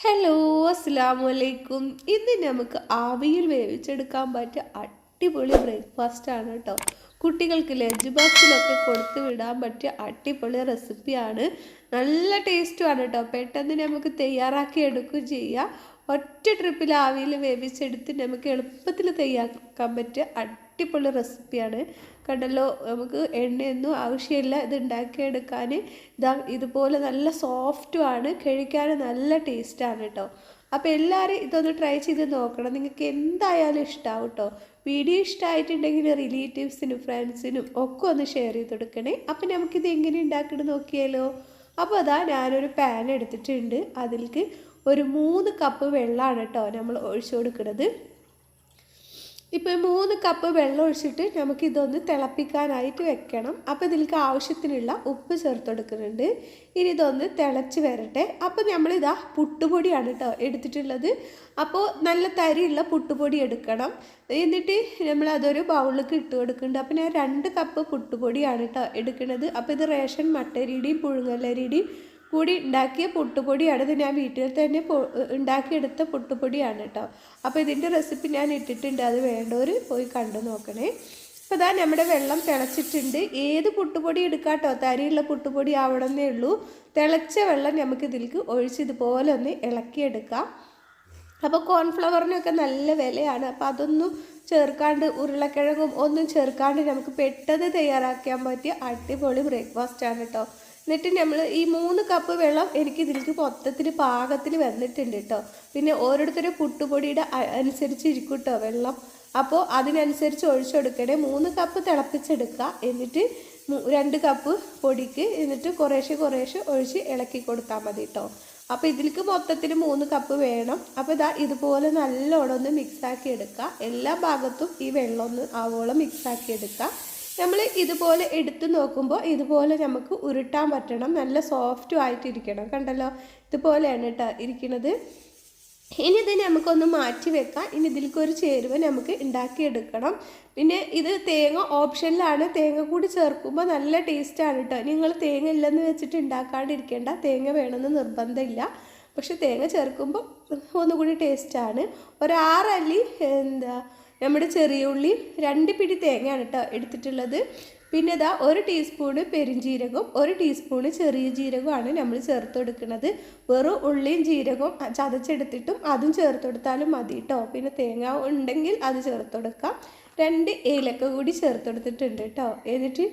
Hello അസ്സാം വലൈക്കും ഇന്ന് നമുക്ക് ആവിയിൽ വേവിച്ചെടുക്കാൻ പറ്റിയ അടിപൊളി ബ്രേക്ക്ഫാസ്റ്റ് ആണ് കേട്ടോ കുട്ടികൾക്ക് ലഞ്ച് ബോക്സിലൊക്കെ കൊടുത്തു വിടാൻ പറ്റിയ അടിപൊളി റെസിപ്പിയാണ് നല്ല ടേസ്റ്റുമാണ് കേട്ടോ പെട്ടെന്ന് നമുക്ക് തയ്യാറാക്കി എടുക്കുകയും ചെയ്യാം. ഒറ്റ ട്രിപ്പിൽ ആവിയിൽ വേവിച്ചെടുത്ത് നമുക്ക് എളുപ്പത്തിൽ തയ്യാറാക്കാൻ പറ്റിയ അടിപൊളി റെസിപ്പിയാണ് കണ്ടല്ലോ നമുക്ക് എണ്ണയൊന്നും ആവശ്യമില്ല. ഇത് ഉണ്ടാക്കിയെടുക്കാൻ ഇതാ ഇതുപോലെ നല്ല സോഫ്റ്റുമാണ് കഴിക്കാൻ നല്ല ടേസ്റ്റാണ് കേട്ടോ അപ്പോൾ എല്ലാവരും ഇതൊന്ന് ട്രൈ ചെയ്ത് നോക്കണം. നിങ്ങൾക്ക് എന്തായാലും ഇഷ്ടമാവും കേട്ടോ വീഡിയോ ഇഷ്ടമായിട്ടുണ്ടെങ്കിൽ റിലേറ്റീവ്സിനും ഫ്രണ്ട്സിനും ഒക്കെ ഒന്ന് ഷെയർ ചെയ്ത് കൊടുക്കണേ. അപ്പോൾ നമുക്കിത് എങ്ങനെ ഉണ്ടാക്കണം നോക്കിയാലോ? അപ്പോൾ അതാ ഞാനൊരു പാൻ എടുത്തിട്ടുണ്ട്. അതിലേക്ക് ഒരു മൂന്ന് കപ്പ് വെള്ളമാണ് കേട്ടോ നമ്മൾ ഒഴിച്ചു കൊടുക്കുന്നത് ഇപ്പോൾ മൂന്ന് കപ്പ് വെള്ളം ഒഴിച്ചിട്ട് നമുക്ക് ഇതൊന്ന് തിളപ്പിക്കാനായിട്ട് വെക്കണം. അപ്പോൾ ഇതിലേക്ക് ആവശ്യത്തിനുള്ള ഉപ്പ് ചേർത്ത് കൊടുക്കുന്നുണ്ട് ഇനി ഇതൊന്ന് തിളച്ച് വരട്ടെ. അപ്പോൾ നമ്മളിതാ പുട്ടുപൊടിയാണ് കേട്ടോ എടുത്തിട്ടുള്ളത്. അപ്പോൾ നല്ല തരിയുള്ള പുട്ടുപൊടി എടുക്കണം. എന്നിട്ട് നമ്മൾ അതൊരു ബൗളിലേക്ക് ഇട്ട് കൊടുക്കുന്നുണ്ട്. അപ്പോൾ ഞാൻ രണ്ട് കപ്പ് പുട്ടുപൊടിയാണ് കേട്ടോ എടുക്കുന്നത്. അപ്പോൾ ഇത് റേഷൻ മട്ടരിയുടെയും പുഴുങ്ങലരിയുടെയും കൂടി ഉണ്ടാക്കിയ പുട്ടുപൊടിയാണ് ഇത് ഞാൻ വീട്ടിൽ തന്നെ ഉണ്ടാക്കിയെടുത്ത പുട്ടുപൊടിയാണ് കേട്ടോ അപ്പോൾ ഇതിന്റെ റെസിപ്പി ഞാൻ ഇട്ടിട്ടുണ്ട്. അത് വേണ്ടവർ പോയി കണ്ടു നോക്കണേ. അപ്പോൾ ഇതാ നമ്മുടെ വെള്ളം തിളച്ചിട്ടുണ്ട്. ഏത് പുട്ടുപൊടി എടുക്കാട്ടോ തരിയുള്ള പുട്ടുപൊടി ആവണമെന്നേ ഉള്ളൂ. തിളച്ച വെള്ളം നമുക്ക് ഇതിലേക്ക് ഒഴിച്ച് ഇതുപോലെ ഒന്ന് ഇളക്കിയെടുക്കാം. അപ്പോൾ കോൺഫ്ലവറിനൊക്കെ നല്ല വിലയാണ്. അപ്പോൾ അതൊന്നും ചേർക്കാണ്ട് ഉരുളക്കിഴങ്ങും ഒന്നും ചേർക്കാണ്ട് നമുക്ക് പെട്ടെന്ന് തയ്യാറാക്കാൻ പറ്റിയ അടിപൊളി ബ്രേക്ക്ഫാസ്റ്റ് ആണ് കേട്ടോ എന്നിട്ട് നമ്മൾ ഈ മൂന്ന് കപ്പ് വെള്ളം എനിക്ക് ഇതിലേക്ക് മൊത്തത്തിൽ പാകത്തിൽ വന്നിട്ടുണ്ട് കേട്ടോ പിന്നെ ഓരോരുത്തരും പുട്ടുപൊടിയുടെ അനുസരിച്ച് ഇരിക്കും കേട്ടോ വെള്ളം. അപ്പോൾ അതിനനുസരിച്ച് ഒഴിച്ചെടുക്കണേ മൂന്ന് കപ്പ് തിളപ്പിച്ചെടുക്കുക. എന്നിട്ട് രണ്ട് കപ്പ് പൊടിക്ക് എന്നിട്ട് കുറേശ്ശെ കുറേശ്ശെ ഒഴിച്ച് ഇളക്കി കൊടുത്താൽ മതി കേട്ടോ അപ്പോൾ ഇതിലേക്ക് മൊത്തത്തിൽ മൂന്ന് കപ്പ് വേണം. അപ്പോൾ ഇതാ ഇതുപോലെ നല്ലോണം ഒന്ന് മിക്സാക്കി എടുക്കുക. എല്ലാ ഭാഗത്തും ഈ വെള്ളം ഒന്ന് ആവോളം മിക്സാക്കി എടുക്കുക. നമ്മൾ ഇതുപോലെ എടുത്തു നോക്കുമ്പോൾ ഇതുപോലെ നമുക്ക് ഉരുട്ടാൻ പറ്റണം നല്ല സോഫ്റ്റും ആയിട്ടിരിക്കണം. കണ്ടല്ലോ? ഇതുപോലെയാണ് കേട്ടോ ഇരിക്കുന്നത് ഇനി ഇത് നമുക്കൊന്ന് മാറ്റി വെക്കാം. ഇനി ഇതിലേക്ക് ഒരു ചേരുവ നമുക്ക് ഉണ്ടാക്കിയെടുക്കണം. പിന്നെ ഇത് തേങ്ങ ഓപ്ഷനിലാണ്. തേങ്ങ കൂടി ചേർക്കുമ്പോൾ നല്ല ടേസ്റ്റാണ് കേട്ടോ നിങ്ങൾ തേങ്ങ ഇല്ലെന്ന് വെച്ചിട്ട് ഉണ്ടാക്കാണ്ടിരിക്കേണ്ട തേങ്ങ വേണമെന്ന് നിർബന്ധമില്ല. പക്ഷെ തേങ്ങ ചേർക്കുമ്പോൾ ഒന്നുകൂടി ടേസ്റ്റാണ് ഒരാറല്ലി എന്താ നമ്മുടെ ചെറിയ ഉള്ളി രണ്ട് പിടി തേങ്ങയാണ് കേട്ടോ എടുത്തിട്ടുള്ളത്. പിന്നെ ഇതാ ഒരു ടീസ്പൂണ് പെരിഞ്ജീരകവും ഒരു ടീസ്പൂണ് ചെറിയ ജീരകവുമാണ് നമ്മൾ ചേർത്ത് കൊടുക്കുന്നത്. വെറും ഉള്ളിയും ജീരകവും ചതച്ചെടുത്തിട്ടും അതും ചേർത്ത് കൊടുത്താലും മതി കേട്ടോ പിന്നെ തേങ്ങ ഉണ്ടെങ്കിൽ അത് ചേർത്ത് കൊടുക്കാം. രണ്ട് ഏലക്ക കൂടി ചേർത്ത് കൊടുത്തിട്ടുണ്ട് കേട്ടോ എന്നിട്ട്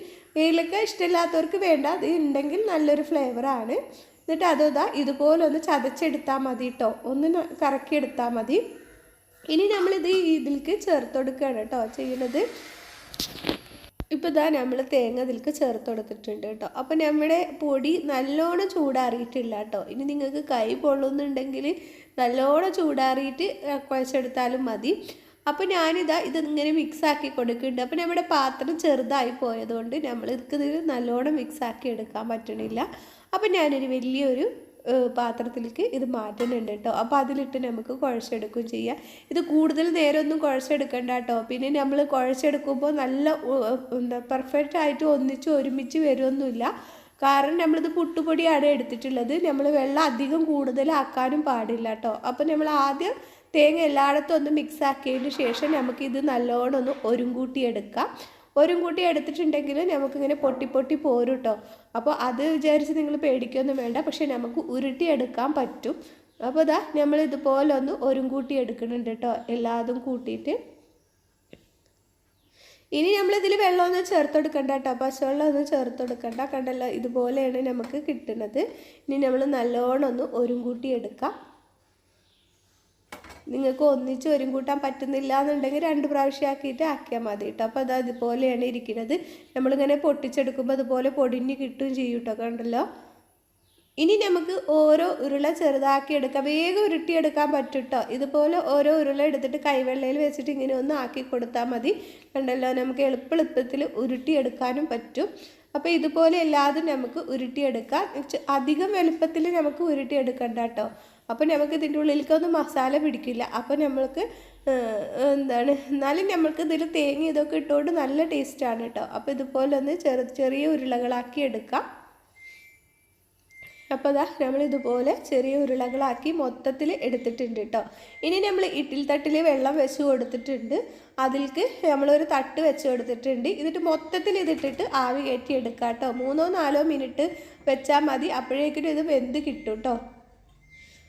ഏലക്ക ഇഷ്ടമില്ലാത്തവർക്ക് വേണ്ട അത് ഉണ്ടെങ്കിൽ നല്ലൊരു ഫ്ലേവറാണ് എന്നിട്ട് അതിതാ ഇതുപോലെ ഒന്ന് ചതച്ചെടുത്താൽ മതി കേട്ടോ ഒന്ന് കറക്കിയെടുത്താൽ മതി. ഇനി നമ്മളിത് ഇതിലേക്ക് ചേർത്ത് കൊടുക്കുകയാണ് കേട്ടോ ചെയ്യുന്നത്. ഇപ്പോൾ ഇതാ നമ്മൾ തേങ്ങ ഇതിലേക്ക് ചേർത്ത് കൊടുത്തിട്ടുണ്ട് കേട്ടോ. അപ്പോൾ നമ്മുടെ പൊടി നല്ലോണം ചൂടാറിയിട്ടില്ല കേട്ടോ. ഇനി നിങ്ങൾക്ക് കൈ പൊള്ളുന്നുണ്ടെങ്കിൽ നല്ലോണം ചൂടാറിയിട്ട് കുഴച്ചെടുത്താലും മതി. അപ്പോൾ ഞാനിതാ ഇതിങ്ങനെ മിക്സ് ആക്കി കൊടുക്കുന്നുണ്ട്. അപ്പോൾ നമ്മുടെ പാത്രം ചെറുതായി പോയതുകൊണ്ട് നമ്മൾ ഇതിൽ നല്ലോണം മിക്സ് ആക്കി എടുക്കാൻ പറ്റണില്ല. അപ്പോൾ ഞാനൊരു വലിയൊരു പാത്രത്തിലേക്ക് ഇത് മാറ്റുന്നുണ്ട് കേട്ടോ. അപ്പോൾ അതിലിട്ട് നമുക്ക് കുഴച്ചെടുക്കുകയും ചെയ്യാം. ഇത് കൂടുതൽ നേരമൊന്നും കുഴച്ചെടുക്കണ്ട കേട്ടോ. പിന്നെ നമ്മൾ കുഴച്ചെടുക്കുമ്പോൾ നല്ല എന്താ പെർഫെക്റ്റ് ആയിട്ട് ഒന്നിച്ച് ഒരുമിച്ച് വരുമൊന്നുമില്ല കാരണം നമ്മളിത് പുട്ടുപൊടിയാണ് എടുത്തിട്ടുള്ളത്. നമ്മൾ വെള്ളം അധികം കൂടുതലാക്കാനും പാടില്ല കേട്ടോ. അപ്പോൾ നമ്മൾ ആദ്യം തേങ്ങ എല്ലായിടത്തും ഒന്ന് മിക്സ് ആക്കിയതിന് ശേഷം നമുക്കിത് നല്ലോണം ഒന്ന് ഒരുങ്കൂട്ടി എടുക്കാം ഒരും കൂട്ടി എടുത്തിട്ടുണ്ടെങ്കിൽ നമുക്കിങ്ങനെ പൊട്ടി പൊട്ടി പോരും കേട്ടോ അപ്പോൾ അത് വിചാരിച്ച് നിങ്ങൾ പേടിക്കൊന്നും വേണ്ട. പക്ഷേ നമുക്ക് ഉരുട്ടി എടുക്കാൻ പറ്റും. അപ്പോൾ ഇതാ നമ്മൾ ഇതുപോലെ ഒന്ന് ഒരും കൂട്ടി എടുക്കുന്നുണ്ട് കേട്ടോ എല്ലാതും കൂട്ടിയിട്ട്. ഇനി നമ്മളിതിൽ വെള്ളമൊന്നും ചേർത്തെടുക്കണ്ട കേട്ടോ പശുവെള്ളമൊന്നും ചേർത്ത് കൊടുക്കണ്ട കണ്ടല്ലോ ഇതുപോലെയാണ് നമുക്ക് കിട്ടുന്നത്. ഇനി നമ്മൾ നല്ലോണം ഒന്ന് ഒരും കൂട്ടി എടുക്കാം. നിങ്ങൾക്ക് ഒന്നിച്ച് ഒരും കൂട്ടാൻ പറ്റുന്നില്ല എന്നുണ്ടെങ്കിൽ രണ്ട് പ്രാവശ്യം ആക്കിയിട്ട് ആക്കിയാൽ മതി കേട്ടോ. അപ്പോൾ അത് അതുപോലെയാണ് ഇരിക്കുന്നത്. നമ്മളിങ്ങനെ പൊട്ടിച്ചെടുക്കുമ്പോൾ അതുപോലെ പൊടിഞ്ഞ് കിട്ടുകയും ചെയ്യും കേട്ടോ കണ്ടല്ലോ? ഇനി നമുക്ക് ഓരോ ഉരുള ചെറുതാക്കി എടുക്കാം. വേഗം ഉരുട്ടിയെടുക്കാൻ പറ്റും കേട്ടോ ഇതുപോലെ ഓരോ ഉരുള എടുത്തിട്ട് കൈവെള്ളയിൽ വെച്ചിട്ട് ഇങ്ങനെ ഒന്ന് ആക്കി കൊടുത്താൽ മതി. കണ്ടല്ലോ? നമുക്ക് എളുപ്പെളുപ്പത്തിൽ ഉരുട്ടിയെടുക്കാനും പറ്റും. അപ്പോൾ ഇതുപോലെ എല്ലാതും നമുക്ക് ഉരുട്ടിയെടുക്കാം. അധികം എളുപ്പത്തിൽ നമുക്ക് ഉരുട്ടിയെടുക്കണ്ട കേട്ടോ അപ്പോൾ നമുക്ക് ഇതിന്റെ ഉള്ളിലേക്കൊന്നും മസാല പിടിക്കില്ല. അപ്പോൾ നമ്മൾക്ക് എന്താണ് എന്നാലും നമ്മൾക്ക് ഇതിൽ തേങ്ങ ഇതൊക്കെ ഇട്ടുകൊണ്ട് നല്ല ടേസ്റ്റാണ് കേട്ടോ അപ്പോൾ ഇതുപോലെ ഒന്ന് ചെറു ചെറിയ ഉരുളകളാക്കി എടുക്കാം. അപ്പോൾ അതാ നമ്മൾ ഇതുപോലെ ചെറിയ ഉരുളകളാക്കി മൊത്തത്തിൽ എടുത്തിട്ടുണ്ട് കേട്ടോ ഇനി നമ്മൾ ഇട്ടിൽ തട്ടിൽ വെള്ളം വെച്ച് കൊടുത്തിട്ടുണ്ട്. അതിൽക്ക് നമ്മളൊരു തട്ട് വെച്ച് കൊടുത്തിട്ടുണ്ട്. എന്നിട്ട് മൊത്തത്തിൽ ഇതിട്ടിട്ട് ആവി കയറ്റി എടുക്കാം കേട്ടോ മൂന്നോ നാലോ മിനിറ്റ് വെച്ചാൽ മതി. അപ്പോഴേക്കും ഇത് വെന്ത് കിട്ടും കേട്ടോ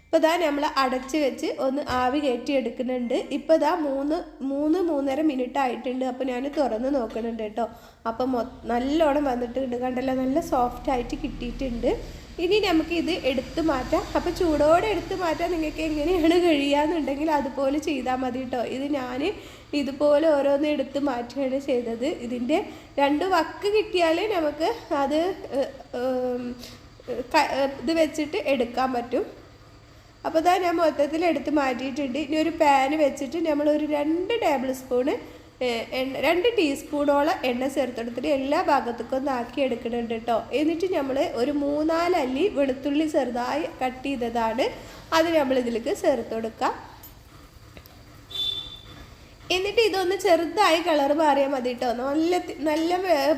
ഇപ്പോൾ ഇതാ നമ്മൾ അടച്ച് വെച്ച് ഒന്ന് ആവി കയറ്റി എടുക്കുന്നുണ്ട് ഇപ്പോൾ ഇതാ മൂന്ന് മൂന്ന് മൂന്നര മിനിറ്റ് ആയിട്ടുണ്ട്. അപ്പോൾ ഞാൻ തുറന്ന് നോക്കുന്നുണ്ട് കേട്ടോ. അപ്പം നല്ലോണം വന്നിട്ടുണ്ട്. കണ്ടല്ലോ നല്ല സോഫ്റ്റ് ആയിട്ട് കിട്ടിയിട്ടുണ്ട്. ഇനി നമുക്കിത് എടുത്ത് മാറ്റാം. അപ്പോൾ ചൂടോടെ എടുത്തു മാറ്റാൻ നിങ്ങൾക്ക് എങ്ങനെയാണ് കഴിയുകയെന്നുണ്ടെങ്കിൽ അതുപോലെ ചെയ്താൽ മതി കേട്ടോ. ഇത് ഞാൻ ഇതുപോലെ ഓരോന്ന് എടുത്ത് മാറ്റുകയാണ് ചെയ്തത്. ഇതിന്റെ രണ്ട് വക്ക് കിട്ടിയാൽ നമുക്ക് അത് ഇത് വെച്ചിട്ട് എടുക്കാൻ പറ്റും. അപ്പോൾ ഇതാ ഞാൻ മൊത്തത്തിൽ എടുത്ത് മാറ്റിയിട്ടുണ്ട്. ഇനി ഒരു പാന് വെച്ചിട്ട് നമ്മൾ ഒരു രണ്ട് ടേബിൾ സ്പൂണ് എണ്ണ രണ്ട് ടീസ്പൂണോളം എണ്ണ ചേർത്തെടുത്തിട്ട് എല്ലാ ഭാഗത്തേക്കും ഒന്ന് ആക്കി എടുക്കുന്നുണ്ട് കേട്ടോ എന്നിട്ട് നമ്മൾ ഒരു മൂന്നാലല്ലി വെളുത്തുള്ളി ചെറുതായി കട്ട് ചെയ്തതാണ്. അത് നമ്മൾ ഇതിലേക്ക് ചേർത്ത് കൊടുക്കാം. എന്നിട്ട് ഇതൊന്ന് ചെറുതായി കളർ മാറിയാൽ മതി കേട്ടോ നല്ല നല്ല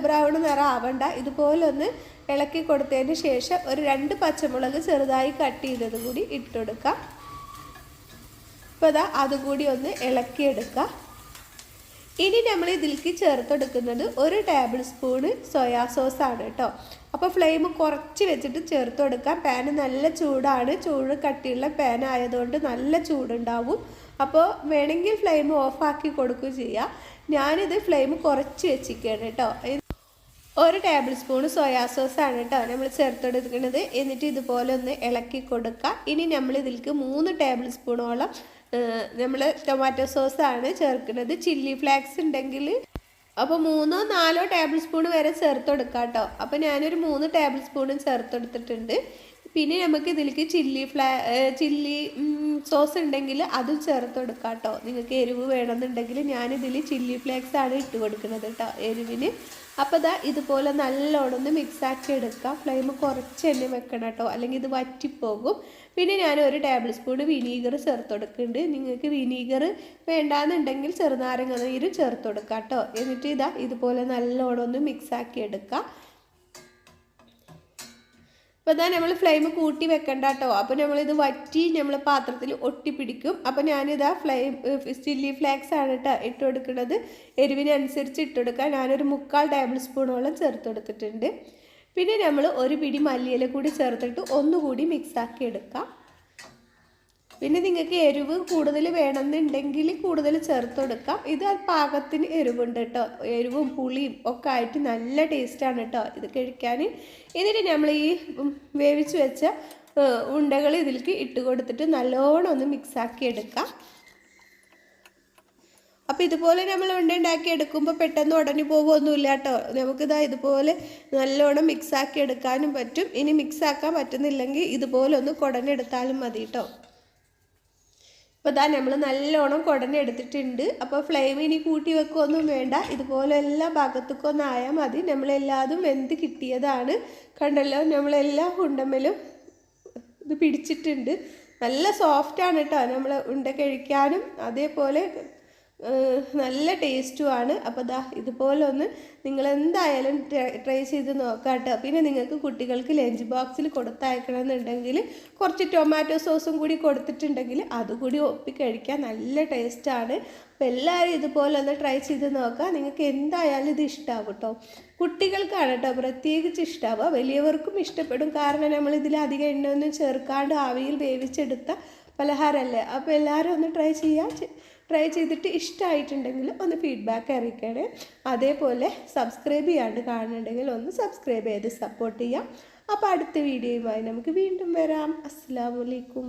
ബ്രൗൺ നിറം ആവണ്ട. ഇതുപോലെ ഒന്ന് ഇളക്കി കൊടുത്തതിന് ശേഷം ഒരു രണ്ട് പച്ചമുളക് ചെറുതായി കട്ട് ചെയ്തത് കൂടി ഇട്ടുകൊടുക്കാം ഇപ്പോൾ അതാ അതുകൂടി ഒന്ന് ഇളക്കിയെടുക്കുക ഇനി നമ്മൾ ഇതിലേക്ക് ചേർത്തെടുക്കുന്നത് ഒരു ടേബിൾ സ്പൂണ് സോയാ സോസ് ആണ് കേട്ടോ. അപ്പോൾ ഫ്ലെയിം കുറച്ച് വെച്ചിട്ട് ചേർത്ത് കൊടുക്കാം പാന് നല്ല ചൂടാണ്. ചൂട് കട്ടിയുള്ള പാൻ ആയതുകൊണ്ട് നല്ല ചൂടുണ്ടാവും. അപ്പോൾ വേണമെങ്കിൽ ഫ്ലെയിം ഓഫാക്കി കൊടുക്കുകയും ചെയ്യാം. ഞാനിത് ഫ്ലെയിം കുറച്ച് വെച്ചിരിക്കുകയാണ് കേട്ടോ. ഒരു ടേബിൾ സ്പൂൺ സോയാ സോസ് ആണ് കേട്ടോ നമ്മൾ ചേർത്തെടുക്കുന്നത്. എന്നിട്ട് ഇതുപോലെ ഒന്ന് ഇളക്കി കൊടുക്കുക ഇനി നമ്മൾ ഇതിലേക്ക് മൂന്ന് ടേബിൾ സ്പൂണോളം നമ്മൾ ടൊമാറ്റോ സോസ് ആണ് ചേർക്കുന്നത്. ചില്ലി ഫ്ലേക്സ് ഉണ്ടെങ്കിൽ അപ്പോൾ മൂന്നോ നാലോ ടേബിൾ സ്പൂൺ വരെ ചേർത്തെടുക്കാം കേട്ടോ അപ്പോൾ ഞാനൊരു മൂന്ന് ടേബിൾ സ്പൂണും ചേർത്തെടുത്തിട്ടുണ്ട്. പിന്നെ നമുക്ക് ഇതിലേക്ക് ചില്ലി ഫ്ലാ ചില്ലി സോസ് ഉണ്ടെങ്കിൽ അതും ചേർത്ത് കേട്ടോ നിങ്ങൾക്ക് എരിവ് വേണമെന്നുണ്ടെങ്കിൽ ഞാനിതിൽ ചില്ലി ഫ്ലേക്സ് ആണ് ഇട്ട് കൊടുക്കുന്നത് കേട്ടോ എരിവിന്. അപ്പോൾ ഇതാ ഇതുപോലെ നല്ലോണം ഒന്ന് മിക്സാക്കി എടുക്കാം. ഫ്ലെയിം കുറച്ച് തന്നെ വെക്കണം കേട്ടോ. അല്ലെങ്കിൽ ഇത് വറ്റിപ്പോകും. പിന്നെ ഞാൻ ഒരു ടേബിൾ സ്പൂൺ വിനീഗർ ചേർത്ത് കൊടുക്കുന്നുണ്ട്. നിങ്ങൾക്ക് വിനീഗർ വേണ്ടാന്നുണ്ടെങ്കിൽ ചെറുനാരങ്ങ നീര് ചേർത്ത് കൊടുക്കാം കേട്ടോ. എന്നിട്ട് ഇതാ ഇതുപോലെ നല്ലോണം ഒന്ന് മിക്സാക്കി എടുക്കാം. അപ്പോൾ ഇതാ നമ്മൾ ഫ്ലെയിം കൂട്ടി വെക്കണ്ട കേട്ടോ അപ്പോൾ നമ്മളിത് വറ്റി നമ്മൾ പാത്രത്തിൽ ഒട്ടിപ്പിടിക്കും. അപ്പോൾ ഞാനിതാ ഫ്ലെയിം ചില്ലി ഫ്ലേക്സ് ആണ് കേട്ടോ ഇട്ട് കൊടുക്കുന്നത് എരിവിനനുസരിച്ച് ഇട്ട് കൊടുക്കുക ഞാനൊരു മുക്കാൽ ടേബിൾ സ്പൂണോളം ചേർത്ത് കൊടുത്തിട്ടുണ്ട് പിന്നെ നമ്മൾ ഒരു പിടി മല്ലിയില കൂടി ചേർത്തിട്ട് ഒന്നുകൂടി മിക്സാക്കി എടുക്കാം പിന്നെ നിങ്ങൾക്ക് എരിവ് കൂടുതൽ വേണമെന്നുണ്ടെങ്കിൽ കൂടുതൽ ചേർത്ത് കൊടുക്കാം. ഇത് പാകത്തിന് എരിവുണ്ട് കേട്ടോ. എരിവും പുളിയും ഒക്കെ ആയിട്ട് നല്ല ടേസ്റ്റാണ് കേട്ടോ ഇത് കഴിക്കാൻ. എന്നിട്ട് നമ്മൾ ഈ വേവിച്ച് വെച്ച ഉണ്ടകൾ ഇതിലേക്ക് ഇട്ട് കൊടുത്തിട്ട് നല്ലോണം ഒന്ന് മിക്സാക്കി എടുക്കാം. അപ്പോൾ ഇതുപോലെ നമ്മൾ ഉണ്ട ഉണ്ടാക്കി എടുക്കുമ്പോൾ പെട്ടെന്ന് ഉടനെ പോകുമൊന്നുമില്ല കേട്ടോ. നമുക്കിതാ ഇതുപോലെ നല്ലോണം മിക്സാക്കി എടുക്കാനും പറ്റും. ഇനി മിക്സാക്കാൻ പറ്റുന്നില്ലെങ്കിൽ ഇതുപോലെ ഒന്ന് കുടഞ്ഞെടുത്താലും മതി കേട്ടോ. അപ്പോൾ ഇതാ നമ്മൾ നല്ലോണം കുടഞ്ഞെടുത്തിട്ടുണ്ട് അപ്പോൾ ഫ്ലെയിം ഇനി കൂട്ടി വെക്കുകയൊന്നും വേണ്ട. ഇതുപോലെ എല്ലാ ഭാഗത്തേക്കും ഒന്ന് ആയാൽ മതി. നമ്മളെല്ലാതും വെന്ത് കിട്ടിയതാണ്. കണ്ടല്ലോ നമ്മളെല്ലാ ഉണ്ടമ്മലും ഇത് പിടിച്ചിട്ടുണ്ട്. നല്ല സോഫ്റ്റാണ് കേട്ടോ നമ്മൾ ഉണ്ട കഴിക്കാനും അതേപോലെ നല്ല ടേസ്റ്റുമാണ് അപ്പോൾ ദാ ഇതുപോലെ ഒന്ന് നിങ്ങൾ എന്തായാലും ട്രൈ ചെയ്ത് നോക്കാട്ടോ. പിന്നെ നിങ്ങൾക്ക് കുട്ടികൾക്ക് ലഞ്ച് ബോക്സിൽ കൊടുത്തയക്കണമെന്നുണ്ടെങ്കിൽ കുറച്ച് ടൊമാറ്റോ സോസും കൂടി കൊടുത്തിട്ടുണ്ടെങ്കിൽ അതുകൂടി ഒപ്പി കഴിക്കാൻ നല്ല ടേസ്റ്റാണ് അപ്പോൾ എല്ലാവരും ഇതുപോലെ ഒന്ന് ട്രൈ ചെയ്ത് നോക്കുക നിങ്ങൾക്ക് എന്തായാലും ഇത് ഇഷ്ടമാകും കേട്ടോ കുട്ടികൾക്കാണ് കേട്ടോ പ്രത്യേകിച്ച് ഇഷ്ടമാവുക വലിയവർക്കും ഇഷ്ടപ്പെടും. കാരണം നമ്മൾ ഇതിൽ അധികം എണ്ണയൊന്നും ചേർക്കാണ്ട് ആവിയിൽ വേവിച്ചെടുത്ത പലഹാരമല്ലേ അപ്പോൾ എല്ലാവരും ഒന്ന് ട്രൈ ചെയ്യാം. ട്രൈ ചെയ്തിട്ട് ഇഷ്ടമായിട്ടുണ്ടെങ്കിൽ ഒന്ന് ഫീഡ്ബാക്ക് അറിയിക്കണേ. അതേപോലെ സബ്സ്ക്രൈബ് ചെയ്യാണ്ട് കാണുന്നുണ്ടെങ്കിൽ ഒന്ന് സബ്സ്ക്രൈബ് ചെയ്ത് സപ്പോർട്ട് ചെയ്യാം. അപ്പോൾ അടുത്ത വീഡിയോയുമായി നമുക്ക് വീണ്ടും വരാം. അസ്സാം വലൈക്കും